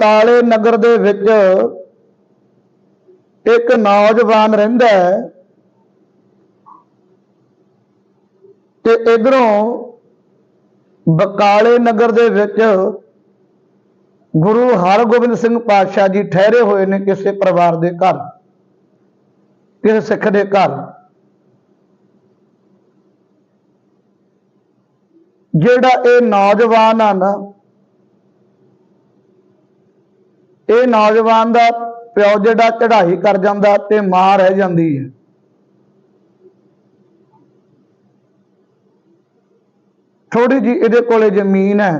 ਤਾਲੇ ਨਗਰ ਦੇ ਵਿੱਚ ਇੱਕ ਨੌਜਵਾਨ ਰਹਿੰਦਾ ਹੈ ਤੇ ਇਧਰੋਂ ਬਕਾਲੇ ਨਗਰ ਦੇ ਵਿੱਚ ਗੁਰੂ ਹਰਗੋਬਿੰਦ ਸਿੰਘ ਪਾਤਸ਼ਾਹ ਜੀ ਠਹਿਰੇ ਹੋਏ ਨੇ ਕਿਸੇ ਪਰਿਵਾਰ ਦੇ ਘਰ, ਕਿਸੇ ਸਿੱਖ ਦੇ ਘਰ। ਜਿਹੜਾ ਇਹ ਨੌਜਵਾਨ ਆ ਨਾ ਇਹ ਨੌਜਵਾਨ ਦਾ ਪਿਓ ਜਿਹੜਾ ਚੜ੍ਹਾਈ ਕਰ ਜਾਂਦਾ ਤੇ ਮਾਂ ਰਹਿ ਜਾਂਦੀ ਹੈ। ਥੋੜੀ ਜੀ ਇਹਦੇ ਕੋਲੇ ਜ਼ਮੀਨ ਹੈ,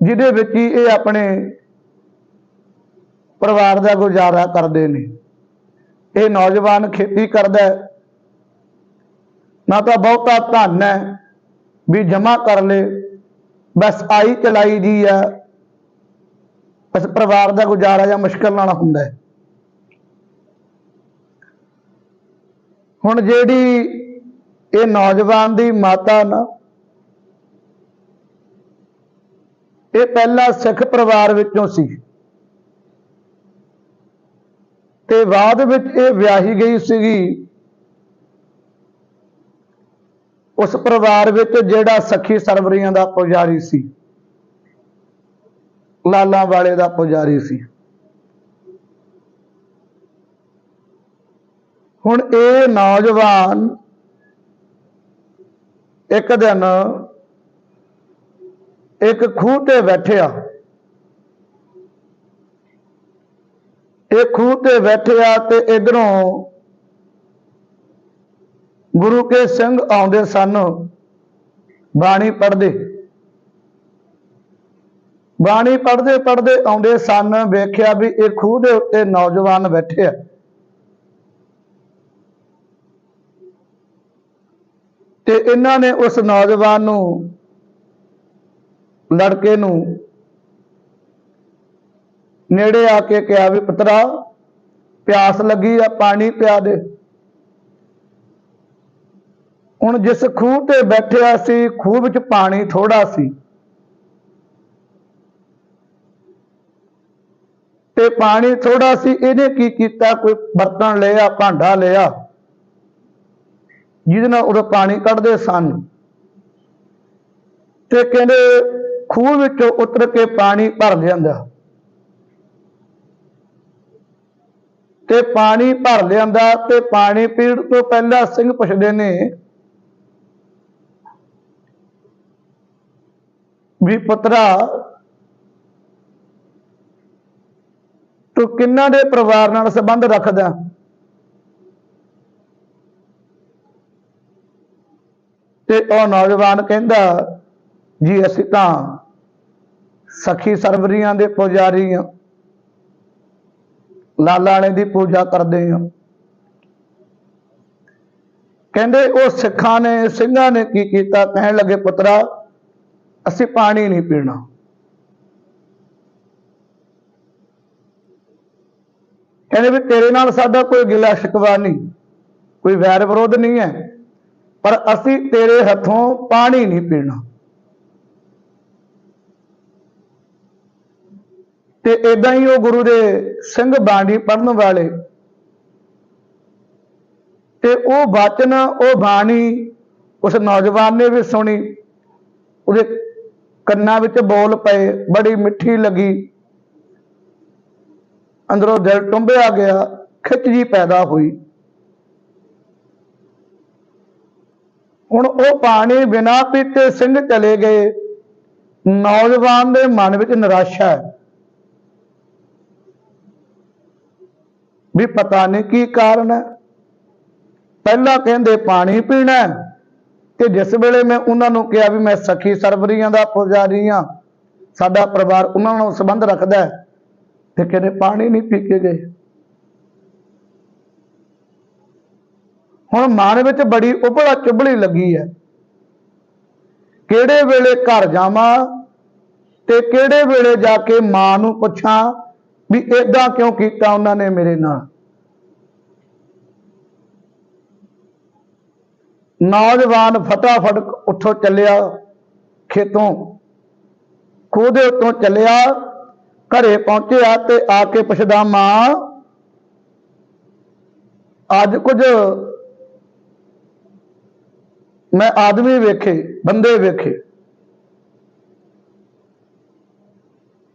ਜਿਹਦੇ ਵਿੱਚ ਹੀ ਇਹ ਆਪਣੇ ਪਰਿਵਾਰ ਦਾ ਗੁਜ਼ਾਰਾ ਕਰਦੇ ਨੇ। ਇਹ ਨੌਜਵਾਨ ਖੇਤੀ ਕਰਦਾ ਨਾ ਤਾਂ ਬਹੁਤਾ ਧਨ ਹੈ ਵੀ ਜਮਾ ਕਰ ਲੇ ਬਸ ਆਈ ਚਲਾਈ ਜੀ ਆ। ਬਸ ਪਰਿਵਾਰ ਦਾ ਗੁਜ਼ਾਰਾ ਜਾਂ ਮੁਸ਼ਕਲ ਨਾਲ ਹੁੰਦਾ ਹੈ। ਹੁਣ ਜਿਹੜੀ ਇਹ ਨੌਜਵਾਨ ਦੀ ਮਾਤਾ ਨਾ, ਇਹ ਪਹਿਲਾ ਸਿੱਖ ਪਰਿਵਾਰ ਵਿੱਚੋਂ ਸੀ। ਤੇ ਬਾਅਦ ਵਿੱਚ ਇਹ ਵਿਆਹੀ ਗਈ ਸੀਗੀ। ਉਸ ਪਰਿਵਾਰ ਵਿੱਚ ਜਿਹੜਾ ਸਖੀ ਸਰਵਰੀਆਂ ਦਾ ਪੁਜਾਰੀ ਸੀ, ਲਾਲਾ ਵਾਲੇ ਦਾ ਪੁਜਾਰੀ ਸੀ। ਹੁਣ ਇਹ ਨੌਜਵਾਨ ਇੱਕ ਦਿਨ ਇੱਕ ਖੂਹ ਤੇ ਬੈਠਿਆ। ਇਹ ਖੂਹ ਤੇ ਬੈਠਿਆ ਤੇ ਇਧਰੋਂ ਗੁਰੂ ਕੇ ਸਿੰਘ ਆਉਂਦੇ ਸਨ। ਬਾਣੀ ਪੜ੍ਹਦੇ। ਬਾਣੀ ਪੜ੍ਹਦੇ ਪੜ੍ਹਦੇ ਆਉਂਦੇ ਸਨ, ਵੇਖਿਆ ਵੀ ਇਹ ਖੂਹ ਦੇ ਉੱਤੇ ਨੌਜਵਾਨ ਬੈਠੇ ਆ। ਤੇ ਇਹਨਾਂ ਨੇ ਉਸ ਨੌਜਵਾਨ ਨੂੰ, ਲੜਕੇ ਨੂੰ ਨੇੜੇ ਆ ਕੇ ਕਿਹਾ ਵੀ ਪੁੱਤਰਾ, ਪਿਆਸ ਲੱਗੀ ਆ, ਪਾਣੀ ਪਿਆ ਦੇ। ਹੁਣ ਜਿਸ ਖੂਹ ਤੇ ਬੈਠਿਆ ਸੀ, ਖੂਹ ਵਿੱਚ ਪਾਣੀ ਥੋੜਾ ਸੀ। ਤੇ ਪਾਣੀ ਥੋੜਾ ਸੀ, ਇਹਨੇ ਕੀ ਕੀਤਾ? ਕੋਈ ਬਰਤਨ ਲਿਆ, ਭਾਂਡਾ ਲਿਆ। ਜਿਹਦੇ ਨਾਲ ਉਹ ਪਾਣੀ ਕੱਢਦੇ ਸਨ। ਤੇ ਕਹਿੰਦੇ, ਖੂਹ ਵਿੱਚੋਂ ਉਤਰ ਕੇ ਪਾਣੀ ਭਰ ਲਿਆਂਦਾ। ਤੇ ਪਾਣੀ ਭਰ ਲਿਆਂਦਾ ਤੇ ਪਾਣੀ ਪੀਣ ਤੋਂ ਪਹਿਲਾਂ ਸਿੰਘ ਪੁੱਛਦੇ ਨੇ ਵੀ ਪੁੱਤਰਾ, ਤੂੰ ਕਿੰਨਾ ਦੇ ਪਰਿਵਾਰ ਨਾਲ ਸੰਬੰਧ ਰੱਖਦਾ? ਤੇ ਉਹ ਨੌਜਵਾਨ ਕਹਿੰਦਾ, ਜੀ ਅਸੀਂ ਤਾਂ ਸਖੀ ਸਰਵਰੀਆਂ ਦੇ ਪੁਜਾਰੀ ਹਾਂ। ਵਾਲੇ ਦੀ ਪੂਜਾ ਕਰਦੇ ਹਾਂ। ਕਹਿੰਦੇ, ਉਹ ਸਿੱਖਾਂ ਨੇ, ਸਿੰਘਾਂ ਨੇ ਕੀ ਕੀਤਾ? ਕਹਿਣ ਲੱਗੇ, ਪੁੱਤਰਾ ਅਸੀਂ ਪਾਣੀ ਨਹੀਂ ਪੀਣਾ। ਕਹਿੰਦੇ ਵੀ ਤੇਰੇ ਨਾਲ ਸਾਡਾ ਕੋਈ ਗਿਲਾ ਸ਼ਿਕਵਾ ਨਹੀਂ, ਕੋਈ ਵੈਰ ਵਿਰੋਧ ਨਹੀਂ ਹੈ, ਪਰ ਅਸੀਂ ਤੇਰੇ ਹੱਥੋਂ ਪਾਣੀ ਨਹੀਂ ਪੀਣਾ। ਤੇ ਇਦਾਂ ਹੀ ਉਹ ਗੁਰੂ ਦੇ ਸਿੰਘ ਬਾਣੀ ਪੜਨ ਵਾਲੇ, ਤੇ ਉਹ ਬਚਨ ਉਹ ਬਾਣੀ ਉਸ ਨੌਜਵਾਨ ਨੇ ਵੀ ਸੁਣੀ, ਉਹਦੇ ਕੰਨਾਂ ਵਿੱਚ ਬੋਲ ਪਏ, ਬੜੀ ਮਿੱਠੀ ਲੱਗੀ। ਅੰਦਰੋਂ ਦਿਲ ਟੁੰਬਿਆ ਗਿਆ ਖਿੱਚ ਜੀ ਪੈਦਾ ਹੋਈ। ਹੁਣ ਉਹ ਪਾਣੀ ਬਿਨਾ ਪੀਤੇ ਸਿੰਘ ਚਲੇ ਗਏ। ਨੌਜਵਾਨ ਦੇ ਮਨ ਵਿੱਚ ਨਿਰਾਸ਼ਾ ਹੈ। ਵੀ ਪਤਾ ਨਹੀਂ ਕੀ ਕਾਰਨ ਹੈ। ਪਹਿਲਾਂ ਕਹਿੰਦੇ ਪਾਣੀ ਪੀਣਾ ਤੇ ਜਿਸ ਵੇਲੇ ਮੈਂ ਉਹਨਾਂ ਨੂੰ ਕਿਹਾ ਵੀ ਮੈਂ ਸਖੀ ਸਰਵਰੀਆਂ ਦਾ ਪੁਜਾਰੀ ਹਾਂ, ਸਾਡਾ ਪਰਿਵਾਰ ਉਹਨਾਂ ਨਾਲ ਸੰਬੰਧ ਰੱਖਦਾ ਹੈ, ਤੇ ਕਹਿੰਦੇ ਪਾਣੀ ਨਹੀਂ ਪੀ ਕੇ ਗਏ। ਹੁਣ ਮਨ ਵਿੱਚ ਬੜੀ ਉਬਲਾ ਚੁਬਲੀ ਲੱਗੀ ਹੈ। ਕਿਹੜੇ ਵੇਲੇ ਘਰ ਜਾਵਾਂ ਤੇ ਕਿਹੜੇ ਵੇਲੇ ਜਾ ਕੇ ਮਾਂ ਨੂੰ ਪੁੱਛਾਂ ਵੀ ਏਦਾਂ ਕਿਉਂ ਕੀਤਾ ਉਹਨਾਂ ਨੇ ਮੇਰੇ ਨਾਲ? ਨੌਜਵਾਨ ਫਟਾਫਟ ਉੱਥੋਂ ਚੱਲਿਆ, ਖੇਤੋਂ। ਖੂਹ ਦੇ ਉੱਤੋਂ ਚੱਲਿਆ, ਘਰੇ ਪਹੁੰਚਿਆ ਤੇ ਆ ਕੇ ਪੁੱਛਦਾ, ਮਾਂ, ਅੱਜ ਕੁਝ ਮੈਂ ਆਦਮੀ ਵੇਖੇ, ਬੰਦੇ ਵੇਖੇ।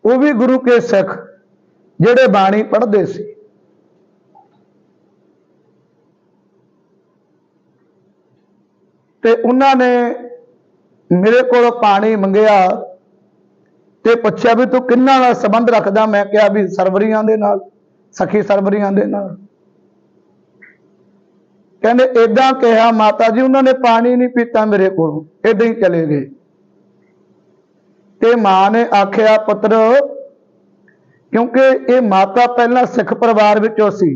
ਉਹ ਵੀ ਗੁਰੂ ਕੇ ਸਿੱਖ, ਜਿਹੜੇ ਬਾਣੀ ਪੜ੍ਹਦੇ ਸੀ। ਤੇ ਉਹਨਾਂ ਨੇ ਮੇਰੇ ਕੋਲ ਪਾਣੀ ਮੰਗਿਆ ਤੇ ਪੁੱਛਿਆ ਵੀ ਤੂੰ ਕਿੰਨਾ ਨਾਲ ਸੰਬੰਧ ਰੱਖਦਾ? ਮੈਂ ਕਿਹਾ ਵੀ ਸਰਵਰੀਆਂ ਦੇ ਨਾਲ, ਸਖੀ ਸਰਵਰੀਆਂ ਦੇ ਨਾਲ। ਕਹਿੰਦੇ ਇਦਾਂ ਕਿਹਾ ਮਾਤਾ ਜੀ, ਉਹਨਾਂ ਨੇ ਪਾਣੀ ਨਹੀਂ ਪੀਤਾ ਮੇਰੇ ਕੋਲੋਂ ਇਦਾਂ ਹੀ ਚਲੇ ਗਏ। ਤੇ ਮਾਂ ਨੇ ਆਖਿਆ, ਪੁੱਤਰ, ਕਿਉਂਕਿ ਇਹ ਮਾਤਾ ਪਹਿਲਾਂ ਸਿੱਖ ਪਰਿਵਾਰ ਵਿੱਚੋਂ ਸੀ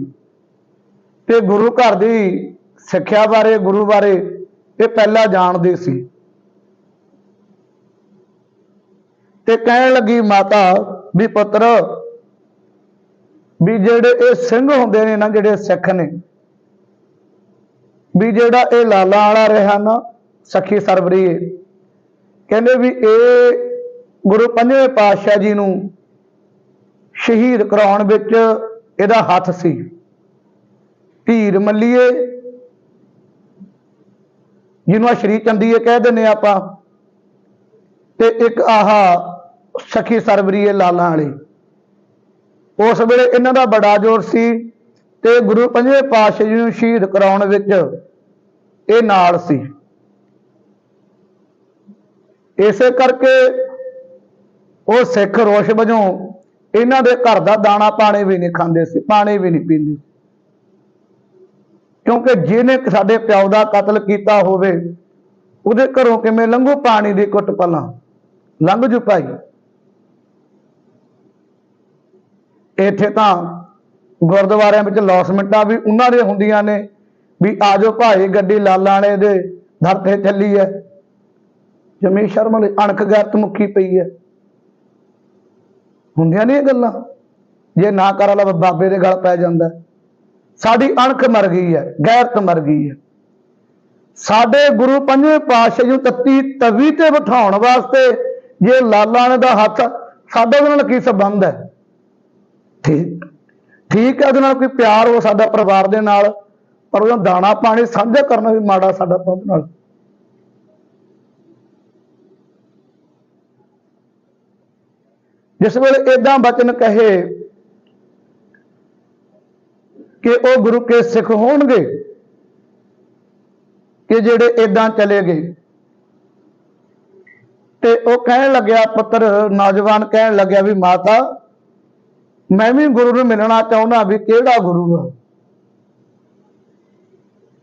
ਤੇ ਗੁਰੂ ਘਰ ਦੀ ਸਿੱਖਿਆ ਬਾਰੇ, ਗੁਰੂ ਬਾਰੇ ਇਹ ਪਹਿਲਾਂ ਜਾਣਦੇ ਸੀ। ਤੇ ਕਹਿਣ ਲੱਗੀ ਮਾਤਾ ਵੀ ਪੁੱਤਰ, ਵੀ ਜਿਹੜੇ ਇਹ ਸਿੰਘ ਹੁੰਦੇ ਨੇ ਨਾ, ਜਿਹੜੇ ਸਿੱਖ ਨੇ, ਵੀ ਜਿਹੜਾ ਇਹ ਲਾਲਾ ਵਾਲਾ ਰਿਹਾ ਨਾ, ਸਖੀ ਸਰਵਰੀ ਕਹਿੰਦੇ ਵੀ ਇਹ ਗੁਰੂ ਪੰਜਵੇਂ ਪਾਤਸ਼ਾਹ ਜੀ ਨੂੰ ਸ਼ਹੀਦ ਕਰਾਉਣ ਵਿੱਚ ਇਹਦਾ ਹੱਥ ਸੀ। ਧੀਰ ਮੱਲੀਏ ਜਿਹਨੂੰ ਆ ਸ਼੍ਰੀ ਚੰਦੀਏ ਕਹਿ ਦਿੰਨੇ ਆਪਾਂ। ਤੇ ਇੱਕ ਆਹਾ ਸਖੀ ਸਰਵਰੀਏ ਲਾਲਾਂ ਵਾਲੀ। ਉਸ ਵੇਲੇ ਇਹਨਾਂ ਦਾ ਬੜਾ ਜ਼ੋਰ ਸੀ ਤੇ ਗੁਰੂ ਪੰਜਵੇਂ ਪਾਤਸ਼ਾਹ ਜੀ ਨੂੰ ਸ਼ਹੀਦ ਕਰਾਉਣ ਵਿੱਚ ਇਹ ਨਾਲ ਸੀ। ਇਸੇ ਕਰਕੇ ਉਹ ਸਿੱਖ ਰੋਸ਼ ਵਜੋਂ ਇਹਨਾਂ ਦੇ ਘਰ ਦਾ ਦਾਣਾ ਪਾਣੀ ਵੀ ਨਹੀਂ ਖਾਂਦੇ ਸੀ, ਪਾਣੀ ਵੀ ਨਹੀਂ ਪੀਂਦੇ। ਕਿਉਂਕਿ ਜਿਹਨੇ ਸਾਡੇ ਪਿਓ ਦਾ ਕਤਲ ਕੀਤਾ ਹੋਵੇ, ਉਹਦੇ ਘਰੋਂ ਕਿਵੇਂ ਲੰਘੂ ਪਾਣੀ ਦੀ ਕੁੱਟ ਪਲਾਂ? ਲੰਘ ਜੂ ਭਾਈ। ਇੱਥੇ ਤਾਂ ਗੁਰਦੁਆਰਿਆਂ ਵਿੱਚ ਲੌਸਮੈਂਟਾਂ ਵੀ ਉਹਨਾਂ ਦੇ ਹੁੰਦੀਆਂ ਨੇ, ਵੀ ਆਜੋ ਭਾਈ, ਗੱਡੀ ਲਾਲਾਂ ਵਾਲੇ ਦੇ ਦਰ ਤੇ ਚੱਲੀ ਹੈ ਜਮੀ ਸ਼ਰਮ ਵਾਲੀ ਅਣਖ ਗੈਰਤ ਮੁੱਕੀ ਪਈ ਹੈ ਹੁੰਦੀਆਂ ਨਹੀਂ ਇਹ ਗੱਲਾਂ? ਜੇ ਨਾ ਕਰ ਵਾਲਾ ਬਾਬੇ ਦੇ ਗਲ ਪੈ ਜਾਂਦਾ। ਸਾਡੀ ਅਣਖ ਮਰ ਗਈ ਹੈ, ਗੈਰਤ ਮਰ ਗਈ ਹੈ। ਸਾਡੇ ਗੁਰੂ ਪੰਜਵੇਂ ਪਾਤਸ਼ਾਹ ਨੂੰ ਤੱਤੀ ਤਵੀ ਤੇ ਬਿਠਾਉਣ ਵਾਸਤੇ ਜੇ ਲਾਲਾਂ ਨੇ ਦਾ ਹੱਥ, ਸਾਡੇ ਨਾਲ ਕੀ ਸੰਬੰਧ ਹੈ? ਠੀਕ ਠੀਕ ਹੈ, ਉਹਦੇ ਨਾਲ ਕੋਈ ਪਿਆਰ ਹੋ ਸਾਡਾ ਪਰਿਵਾਰ ਦੇ ਨਾਲ, ਪਰ ਉਹਦਾ ਦਾਣਾ ਪਾਣੀ ਸਾਂਝਾ ਕਰਨਾ ਵੀ ਮਾੜਾ ਸਾਡਾ ਤਾਂ ਨਾਲ। ਜਿਸ ਵੇਲੇ ਇਦਾਂ ਬਚਨ ਕਹੇ ਕਿ ਉਹ ਗੁਰੂ ਕੇ ਸਿੱਖ ਹੋਣਗੇ ਕਿ ਜਿਹੜੇ ਇਦਾਂ ਚਲੇ ਗਏ। ਤੇ ਉਹ ਕਹਿਣ ਲੱਗਿਆ, ਪੁੱਤਰ ਨੌਜਵਾਨ ਕਹਿਣ ਲੱਗਿਆ ਵੀ ਮਾਤਾ, ਮੈਂ ਵੀ ਗੁਰੂ ਨੂੰ ਮਿਲਣਾ ਚਾਹੁੰਦਾ ਵੀ ਕਿਹੜਾ ਗੁਰੂ ਆ?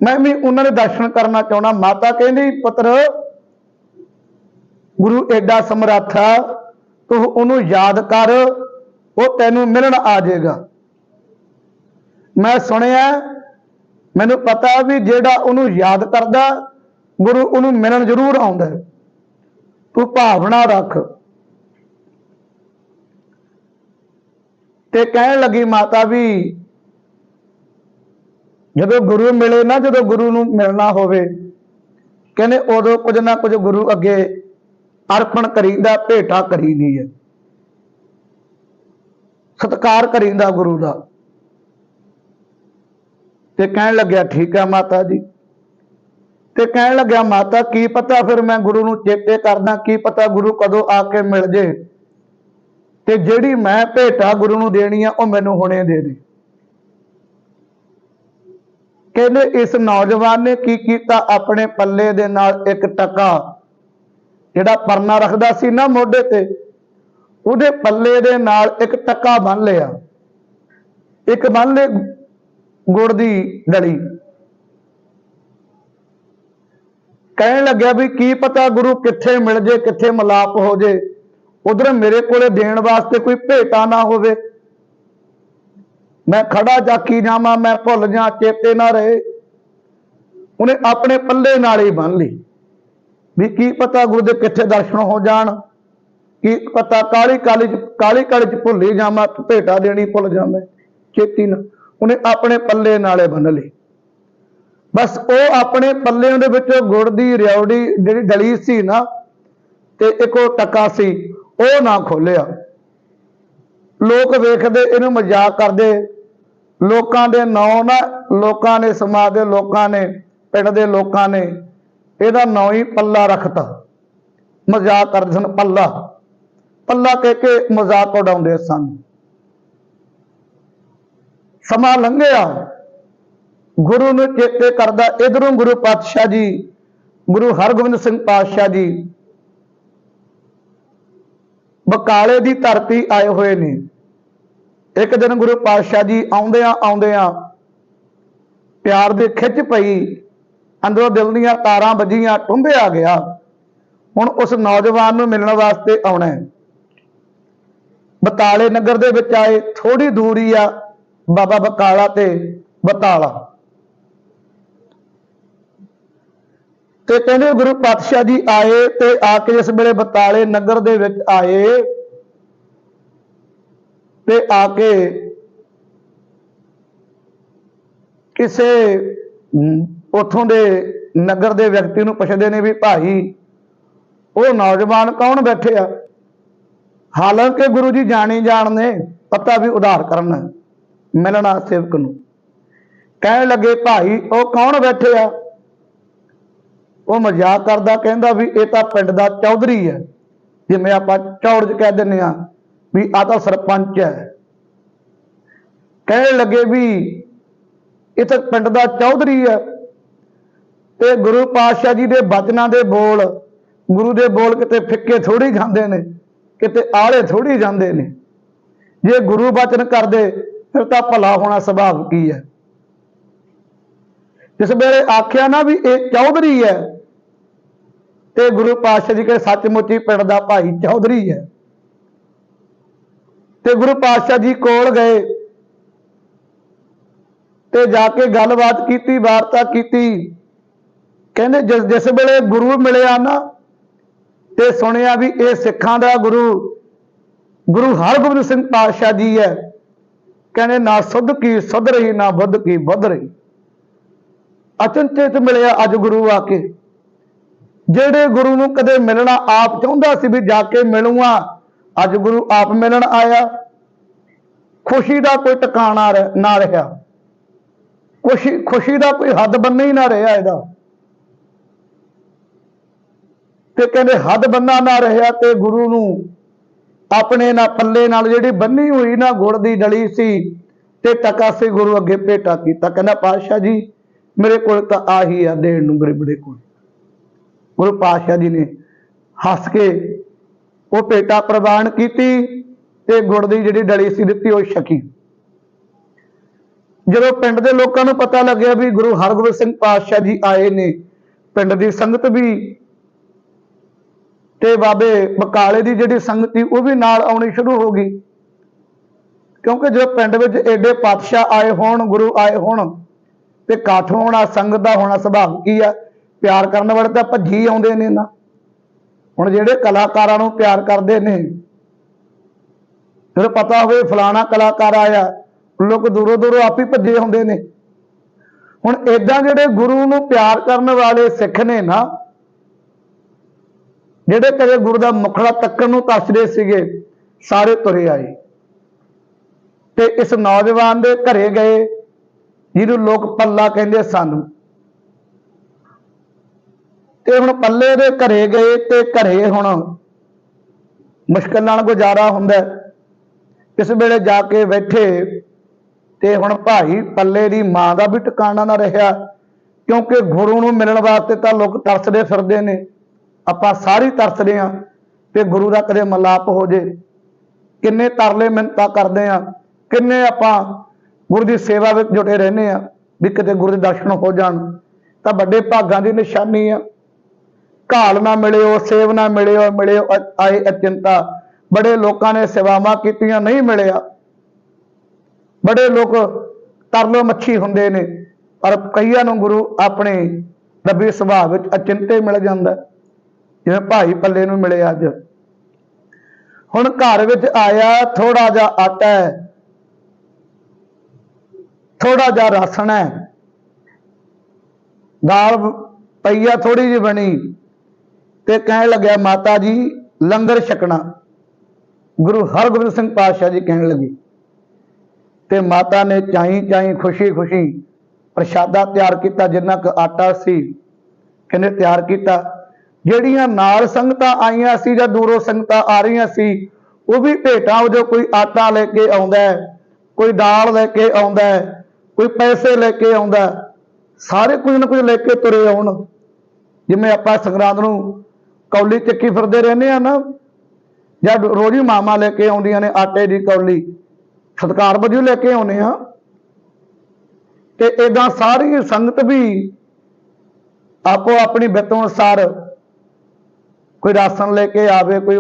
ਮੈਂ ਵੀ ਉਹਨਾਂ ਦੇ ਦਰਸ਼ਨ ਕਰਨਾ ਚਾਹੁੰਦਾ। ਮਾਤਾ ਕਹਿੰਦੀ, ਪੁੱਤਰ, ਗੁਰੂ ਐਡਾ ਸਮਰੱਥ ਆ, ਤੂੰ ਉਹਨੂੰ ਯਾਦ ਕਰ, ਉਹ ਤੈਨੂੰ ਮਿਲਣ ਆ ਜਾਏਗਾ। ਮੈਂ ਸੁਣਿਆ, ਮੈਨੂੰ ਪਤਾ ਵੀ ਜਿਹੜਾ ਉਹਨੂੰ ਯਾਦ ਕਰਦਾ, ਗੁਰੂ ਉਹਨੂੰ ਮਿਲਣ ਜ਼ਰੂਰ ਆਉਂਦਾ ਤੂੰ ਭਾਵਨਾ ਰੱਖ। ਤੇ ਕਹਿਣ ਲੱਗੀ ਮਾਤਾ ਵੀ, ਜਦੋਂ ਗੁਰੂ ਮਿਲੇ ਨਾ, ਜਦੋਂ ਗੁਰੂ ਨੂੰ ਮਿਲਣਾ ਹੋਵੇ, ਕਹਿੰਦੇ ਉਦੋਂ ਕੁਝ ਨਾ ਕੁਝ ਗੁਰੂ ਅੱਗੇ ਅਰਪਣ ਕਰੀਦਾ, ਭੇਟਾ ਕਰੀਦੀ ਹੈ। ਸਤਕਾਰ ਕਰੀਦਾ ਗੁਰੂ ਦਾ। ਤੇ ਕਹਿਣ ਲੱਗਿਆ, ਠੀਕ ਹੈ ਮਾਤਾ ਜੀ। ਤੇ ਕਹਿਣ ਲੱਗਿਆ, ਮਾਤਾ, ਕੀ ਪਤਾ ਫਿਰ ਮੈਂ ਗੁਰੂ ਨੂੰ ਚੇਤੇ ਕਰਦਾ, ਕੀ ਪਤਾ ਗੁਰੂ ਕਦੋਂ ਆ ਕੇ ਮਿਲ ਜੇ? ਤੇ ਜਿਹੜੀ ਮੈਂ ਭੇਟਾ ਗੁਰੂ ਨੂੰ ਦੇਣੀ ਆ, ਉਹ ਮੈਨੂੰ ਹੁਣੇ ਦੇ ਦੇ। ਕਹਿੰਦੇ, ਇਸ ਨੌਜਵਾਨ ਨੇ ਕੀ ਕੀਤਾ? ਆਪਣੇ ਪੱਲੇ ਦੇ ਨਾਲ ਇੱਕ ਟਕਾ, ਜਿਹੜਾ ਪਰਨਾ ਰੱਖਦਾ ਸੀ ਨਾ ਮੋਢੇ ਤੇ, ਉਹਦੇ ਪੱਲੇ ਦੇ ਨਾਲ ਇੱਕ ਟੱਕਾ ਬੰਨ ਲਿਆ। ਇੱਕ ਬੰਨ ਲੈ ਗੁੜ ਦੀ ਡਲੀ। ਕਹਿਣ ਲੱਗਿਆ ਵੀ ਕੀ ਪਤਾ ਗੁਰੂ ਕਿੱਥੇ ਮਿਲ ਜੇ, ਕਿੱਥੇ ਮਲਾਪ ਹੋ ਜੇ। ਉਧਰ ਮੇਰੇ ਕੋਲੇ ਦੇਣ ਵਾਸਤੇ ਕੋਈ ਭੇਟਾ ਨਾ ਹੋਵੇ। ਮੈਂ ਖੜਾ ਜਾਕੀ ਜਾਵਾਂ, ਮੈਂ ਭੁੱਲ ਜਾ, ਚੇਤੇ ਨਾ ਰਹੇ। ਉਹਨੇ ਆਪਣੇ ਪੱਲੇ ਨਾਲ ਹੀ ਬੰਨ ਲਈ। ਵੀ ਕੀ ਪਤਾ ਗੁਰੂ ਦੇ ਕਿੱਥੇ ਦਰਸ਼ਨ ਹੋ ਜਾਣ, ਕੀ ਪਤਾ ਕਾਲੀ ਕਾਲੀ ਚ ਕਾਲੀ ਕਾਲੀ ਚ ਭੁੱਲੀ ਜਾਵਾਂ, ਭੇਟਾ ਦੇਣੀ ਭੁੱਲ ਜਾਵਾਂ ਚੇਤੀ ਨਾ ਉਹਨੇ ਆਪਣੇ ਪੱਲੇ ਨਾਲੇ ਬੰਨ ਲਈ ਬਸ ਉਹ ਆਪਣੇ ਪੱਲਿਆਂ ਦੇ ਵਿੱਚ ਗੁੜ ਦੀ ਰਿਉੜੀ ਜਿਹੜੀ ਡਲੀ ਸੀ ਨਾ, ਤੇ ਇੱਕ ਉਹ ਟੱਕਾ ਸੀ, ਉਹ ਨਾ ਖੋਲਿਆ ਲੋਕ ਵੇਖਦੇ, ਇਹਨੂੰ ਮਜ਼ਾਕ ਕਰਦੇ। ਲੋਕਾਂ ਦੇ ਨਾਂ ਨਾ ਲੋਕਾਂ ਨੇ, ਸਮਾਜ ਦੇ ਲੋਕਾਂ ਨੇ, ਪਿੰਡ ਦੇ ਲੋਕਾਂ ਨੇ, ਇਹਦਾ ਨਾਂ ਹੀ ਪੱਲਾ ਰੱਖਤਾ। ਮਜ਼ਾਕ ਕਰਦੇ ਸਨ, ਪੱਲਾ। ਪੱਲਾ ਕਹਿ ਕੇ ਮਜ਼ਾਕ ਉਡਾਉਂਦੇ ਸਨ। ਸਮਾਂ ਲੰਘਿਆ। ਗੁਰੂ ਨੂੰ ਚੇਤੇ ਕਰਦਾ ਇਧਰੋਂ ਗੁਰੂ ਪਾਤਸ਼ਾਹ ਜੀ, ਗੁਰੂ ਹਰਗੋਬਿੰਦ ਸਿੰਘ ਪਾਤਸ਼ਾਹ ਜੀ। ਬਕਾਲੇ ਦੀ ਧਰਤੀ ਆਏ ਹੋਏ ਨੇ। ਇੱਕ ਦਿਨ ਗੁਰੂ ਪਾਤਸ਼ਾਹ ਜੀ ਆਉਂਦਿਆਂ ਆਉਂਦਿਆਂ ਪਿਆਰ ਦੇ ਖਿੱਚ ਪਈ, ਅੰਦਰੋਂ ਦਿਲ ਦੀਆਂ ਤਾਰਾਂ ਵੱਜੀਆਂ, ਟੁੰਬਿਆ ਗਿਆ। ਹੁਣ ਉਸ ਨੌਜਵਾਨ ਨੂੰ ਮਿਲਣ ਵਾਸਤੇ ਆਉਣਾ ਹੈ। ਬਤਾਲੇ ਨਗਰ ਦੇ ਵਿੱਚ ਆਏ ਥੋੜੀ ਦੂਰੀ ਆ। ਬਾਬਾ ਬਕਾਲਾ ਤੇ ਬਤਾਲਾ। ਤੇ ਕਹਿੰਦੇ ਗੁਰੂ ਪਾਤਸ਼ਾਹ ਜੀ ਆਏ ਤੇ ਆ ਕੇ ਇਸ ਵੇਲੇ ਬਤਾਲੇ ਨਗਰ ਦੇ ਵਿੱਚ ਆਏ। ਤੇ ਆ ਕੇ ਕਿਸੇ ਅਮ, ਉੱਥੋਂ ਦੇ ਨਗਰ ਦੇ ਵਿਅਕਤੀ ਨੂੰ ਪੁੱਛਦੇ ਨੇ ਵੀ ਭਾਈ ਉਹ ਨੌਜਵਾਨ ਕੌਣ ਬੈਠੇ ਆ? ਹਾਲਾਂਕਿ ਗੁਰੂ ਜੀ ਜਾਣੀ ਜਾਣਦੇ ਪਤਾ ਵੀ ਉਧਾਰ ਕਰਨ। ਮਿਲਣਾ ਸੇਵਕ ਨੂੰ। ਕਹਿਣ ਲੱਗੇ, ਭਾਈ, ਉਹ ਕੌਣ ਬੈਠੇ ਆ? ਉਹ ਮਜ਼ਾਕ ਕਰਦਾ ਕਹਿੰਦਾ ਵੀ, ਇਹ ਤਾਂ ਪਿੰਡ ਦਾ ਚੌਧਰੀ ਹੈ। ਜਿਵੇਂ ਆਪਾਂ ਚੌੜਜ ਕਹਿ ਦਿੰਦੇ ਆ ਵੀ ਆ ਤਾਂ ਸਰਪੰਚ ਹੈ। ਕਹਿਣ ਲੱਗੇ ਵੀ, ਇਹ ਤਾਂ ਪਿੰਡ ਦਾ ਚੌਧਰੀ ਹੈ। ਤੇ ਗੁਰੂ ਪਾਤਸ਼ਾਹ ਜੀ ਦੇ ਬਚਨਾਂ ਦੇ ਬੋਲ, ਗੁਰੂ ਦੇ ਬੋਲ ਕਿਤੇ ਫਿੱਕੇ ਥੋੜੀ ਜਾਂਦੇ ਨੇ, ਕਿਤੇ ਆਲੇ ਥੋੜੀ ਜਾਂਦੇ ਨੇ। ਜੇ ਗੁਰੂ ਬਚਨ ਕਰਦੇ ਫਿਰ ਤਾਂ ਭਲਾ ਹੋਣਾ ਸੁਭਾਵ ਕੀ ਹੈ? ਜਿਸ ਵੇਲੇ ਆਖਿਆ ਨਾ ਵੀ ਇਹ ਚੌਧਰੀ ਹੈ ਤੇ ਗੁਰੂ ਪਾਤਸ਼ਾਹ ਜੀ ਕੇ ਸੱਚਮੁੱਚੀ ਪਿੰਡ ਦਾ ਭਾਈ ਚੌਧਰੀ ਹੈ। ਤੇ ਗੁਰੂ ਪਾਤਸ਼ਾਹ ਜੀ ਕੋਲ ਗਏ ਤੇ ਜਾ ਕੇ ਗੱਲਬਾਤ ਕੀਤੀ, ਵਾਰਤਾ ਕੀਤੀ। ਕਹਿੰਦੇ ਜਿਸ ਜਿਸ ਵੇਲੇ ਗੁਰੂ ਮਿਲਿਆ ਨਾ ਤੇ ਸੁਣਿਆ ਵੀ ਇਹ ਸਿੱਖਾਂ ਦਾ ਗੁਰੂ ਗੁਰੂ ਹਰਗੋਬਿੰਦ ਸਿੰਘ ਪਾਤਸ਼ਾਹ ਜੀ ਹੈ। ਕਹਿੰਦੇ, ਨਾ ਸੁਧ ਕੀ ਸੁਧ ਰਹੀ, ਨਾ ਬੁੱਧ ਕੀ ਬੁੱਧ ਰਹੀ। ਅਚਨਚੇਤ ਮਿਲਿਆ ਅੱਜ ਗੁਰੂ ਆ ਕੇ। ਜਿਹੜੇ ਗੁਰੂ ਨੂੰ ਕਦੇ ਮਿਲਣਾ ਆਪ ਚਾਹੁੰਦਾ ਸੀ ਵੀ ਜਾ ਕੇ ਮਿਲੂਆਂ ਅੱਜ ਗੁਰੂ ਆਪ ਮਿਲਣ ਆਇਆ। ਖੁਸ਼ੀ ਦਾ ਕੋਈ ਟਿਕਾਣਾ ਨਾ ਰਿਹਾ। ਖੁਸ਼ੀ ਖੁਸ਼ੀ ਦਾ ਕੋਈ ਹੱਦ ਬੰਨਾ ਹੀ ਨਾ ਰਿਹਾ ਇਹਦਾ। ਤੇ ਕਹਿੰਦੇ, ਹੱਦ ਬੰਨਾ ਨਾ ਰਿਹਾ ਤੇ ਗੁਰੂ ਨੂੰ ਆਪਣੇ ਨਾਲ ਪੱਲੇ ਨਾਲ ਜਿਹੜੀ ਬੰਨੀ ਹੋਈ ਨਾ ਗੁੜ ਦੀ ਡਲੀ ਸੀ, ਤੇ ਟਕਾ ਗੁਰੂ ਅੱਗੇ ਭੇਟਾ ਕੀਤਾ। ਕਹਿੰਦਾ, ਪਾਤਸ਼ਾਹ ਜੀ, ਮੇਰੇ ਕੋਲ ਤਾਂ ਆਹੀ ਆ, ਦੇਣ ਨੂੰ ਮੇਰੇ ਬੜੇ ਕੋਲ। ਗੁਰੂ ਪਾਤਸ਼ਾਹ ਜੀ ਨੇ ਹੱਸ ਕੇ ਉਹ ਭੇਟਾ ਪ੍ਰਵਾਨ ਕੀਤੀ ਤੇ ਗੁੜ ਦੀ ਜਿਹੜੀ ਡਲੀ ਸੀ ਦਿੱਤੀ, ਉਹ ਛਕੀ। ਜਦੋਂ ਪਿੰਡ ਦੇ ਲੋਕਾਂ ਨੂੰ ਪਤਾ ਲੱਗਿਆ ਵੀ ਗੁਰੂ ਹਰਗੋਬਿੰਦ ਸਿੰਘ ਪਾਤਸ਼ਾਹ ਜੀ ਆਏ ਨੇ, ਪਿੰਡ ਦੀ ਸੰਗਤ ਵੀ ਤੇ ਬਾਬੇ ਬਕਾਲੇ ਦੀ ਜਿਹੜੀ ਸੰਗਤ ਸੀ ਉਹ ਵੀ ਨਾਲ ਆਉਣੀ ਸ਼ੁਰੂ ਹੋ ਗਈ। ਕਿਉਂਕਿ ਜੋ ਪਿੰਡ ਵਿੱਚ ਏਡੇ ਪਾਤਸ਼ਾਹ ਆਏ ਹੋਣ, ਗੁਰੂ ਆਏ ਹੋਣ, ਤੇ ਇਕੱਠ ਹੋਣਾ, ਸੰਗਤ ਦਾ ਹੋਣਾ ਸੁਭਾਵ ਕੀ ਆ? ਪਿਆਰ ਕਰਨ ਵਾਲੇ ਤਾਂ ਭੱਜੀ ਆਉਂਦੇ ਨੇ ਨਾ। ਹੁਣ ਜਿਹੜੇ ਕਲਾਕਾਰਾਂ ਨੂੰ ਪਿਆਰ ਕਰਦੇ ਨੇ ਫਿਰ ਪਤਾ ਹੋਵੇ ਫਲਾਣਾ ਕਲਾਕਾਰ ਆਇਆ, ਲੋਕ ਦੂਰੋਂ ਦੂਰੋਂ ਆਪ ਹੀ ਭੱਜੇ ਆਉਂਦੇ ਨੇ। ਹੁਣ ਏਦਾਂ ਜਿਹੜੇ ਗੁਰੂ ਨੂੰ ਪਿਆਰ ਕਰਨ ਵਾਲੇ ਸਿੱਖ ਨੇ ਨਾ ਜਿਹੜੇ ਕਦੇ ਗੁਰੂ ਦਾ ਮੁਖੜਾ ਤੱਕਣ ਨੂੰ ਤਰਸਦੇ ਸੀਗੇ, ਸਾਰੇ ਤੁਰੇ ਆਏ। ਤੇ ਇਸ ਨੌਜਵਾਨ ਦੇ ਘਰੇ ਗਏ, ਜਿਹਨੂੰ ਲੋਕ ਪੱਲਾ ਕਹਿੰਦੇ ਸਾਨੂੰ। ਤੇ ਹੁਣ ਪੱਲੇ ਦੇ ਘਰੇ ਗਏ ਤੇ ਘਰੇ ਹੁਣ ਮੁਸ਼ਕਲ ਨਾਲ ਗੁਜ਼ਾਰਾ ਹੁੰਦਾ ਇਸ ਵੇਲੇ ਜਾ ਕੇ ਬੈਠੇ ਤੇ ਹੁਣ ਭਾਈ ਪੱਲੇ ਦੀ ਮਾਂ ਦਾ ਵੀ ਟਿਕਾਣਾ ਨਾ ਰਿਹਾ, ਕਿਉਂਕਿ ਗੁਰੂ ਨੂੰ ਮਿਲਣ ਵਾਸਤੇ ਤਾਂ ਲੋਕ ਤਰਸਦੇ ਫਿਰਦੇ ਨੇ। ਆਪਾਂ ਸਾਰੀ ਤਰਸਦੇ ਆ ਤੇ ਗੁਰੂ ਦਾ ਕਦੇ ਮਲਾਪ ਹੋ ਜੇ। ਕਿੰਨੇ ਤਰਲੇ ਮਿੰਤਾ ਕਰਦੇ ਆ ਕਿੰਨੇ ਆਪਾਂ ਗੁਰੂ ਦੀ ਸੇਵਾ ਵਿੱਚ ਜੁਟੇ ਰਹਿੰਦੇ ਆ ਵੀ ਕਿਤੇ ਗੁਰੂ ਦੇ ਦਰਸ਼ਨ ਹੋ ਜਾਣ। ਤਾਂ ਵੱਡੇ ਭਾਗਾਂ ਦੀ ਨਿਸ਼ਾਨੀ ਆ। ਘਾਲ ਨਾ ਮਿਲਿਓ ਸੇਵ ਨਾ ਮਿਲਿਓ ਮਿਲਿਓ ਆਏ ਅਚਿੰਤਾ। ਬੜੇ ਲੋਕਾਂ ਨੇ ਸੇਵਾਵਾਂ ਕੀਤੀਆਂ, ਨਹੀਂ ਮਿਲਿਆ। ਬੜੇ ਲੋਕ ਤਰਲੋ ਮੱਛੀ ਹੁੰਦੇ ਨੇ, ਪਰ ਕਈਆਂ ਨੂੰ ਗੁਰੂ ਆਪਣੇ ਰੱਬੀ ਸੁਭਾਅ ਵਿੱਚ ਅਚਿੰਤੇ ਮਿਲ ਜਾਂਦਾ। ਜਿਵੇਂ ਭਾਈ ਪੱਲੇ ਨੂੰ ਮਿਲੇ ਅੱਜ। ਹੁਣ ਘਰ ਵਿੱਚ ਆਇਆ ਥੋੜਾ ਜਿਹਾ ਆਟਾ ਹੈ ਥੋੜਾ ਜਿਹਾ ਰਾਸ਼ਨ ਹੈ, ਦਾਲ ਪਈਆ ਥੋੜੀ ਜਿਹੀ ਬਣੀ ਤੇ ਕਹਿਣ ਲੱਗਿਆ, ਮਾਤਾ ਜੀ, ਲੰਗਰ ਛਕਣਾ। ਗੁਰੂ ਹਰਗੋਬਿੰਦ ਸਿੰਘ ਪਾਤਸ਼ਾਹ ਜੀ ਕਹਿਣ ਲੱਗੇ। ਤੇ ਮਾਤਾ ਨੇ ਚਾਈ ਚਾਈ ਖੁਸ਼ੀ ਖੁਸ਼ੀ ਪ੍ਰਸ਼ਾਦਾ ਤਿਆਰ ਕੀਤਾ, ਜਿੰਨਾ ਕੁ ਆਟਾ ਸੀ, ਕਹਿੰਦੇ ਤਿਆਰ ਕੀਤਾ। ਜਿਹੜੀਆਂ ਨਾਲ ਸੰਗਤਾਂ ਆਈਆਂ ਸੀ ਜਾਂ ਦੂਰੋਂ ਸੰਗਤਾਂ ਆ ਰਹੀਆਂ ਸੀ, ਉਹ ਵੀ ਭੇਟਾਂ ਵਜੋਂ ਕੋਈ ਆਟਾ ਲੈ ਕੇ ਆਉਂਦਾ ਕੋਈ ਦਾਲ ਲੈ ਕੇ ਆਉਂਦਾ ਕੋਈ ਪੈਸੇ ਲੈ ਕੇ ਆਉਂਦਾ ਸਾਰੇ ਕੁਝ ਨਾ ਕੁਝ ਲੈ ਕੇ ਤੁਰੇ ਆਉਣ। ਜਿਵੇਂ ਆਪਾਂ ਸੰਗਰਾਂਦ ਨੂੰ ਕੌਲੀ ਚੱਕੀ ਫਿਰਦੇ ਰਹਿੰਦੇ ਆ ਨਾ, ਜਾਂ ਰੋਜ਼ ਹੀ ਮਾਮਾ ਲੈ ਕੇ ਆਉਂਦੀਆਂ ਨੇ ਆਟੇ ਦੀ ਕੌਲੀ, ਸਤਕਾਰ ਵਜੋਂ ਲੈ ਕੇ ਆਉਨੇ ਆ ਤੇ ਇਦਾਂ ਸਾਰੀ ਸੰਗਤ ਵੀ ਆਪੋ ਆਪਣੀ ਬਿੱਤ ਅਨੁਸਾਰ ਕੋਈ ਰਾਸ਼ਨ ਲੈ ਕੇ ਆਵੇ ਕੋਈ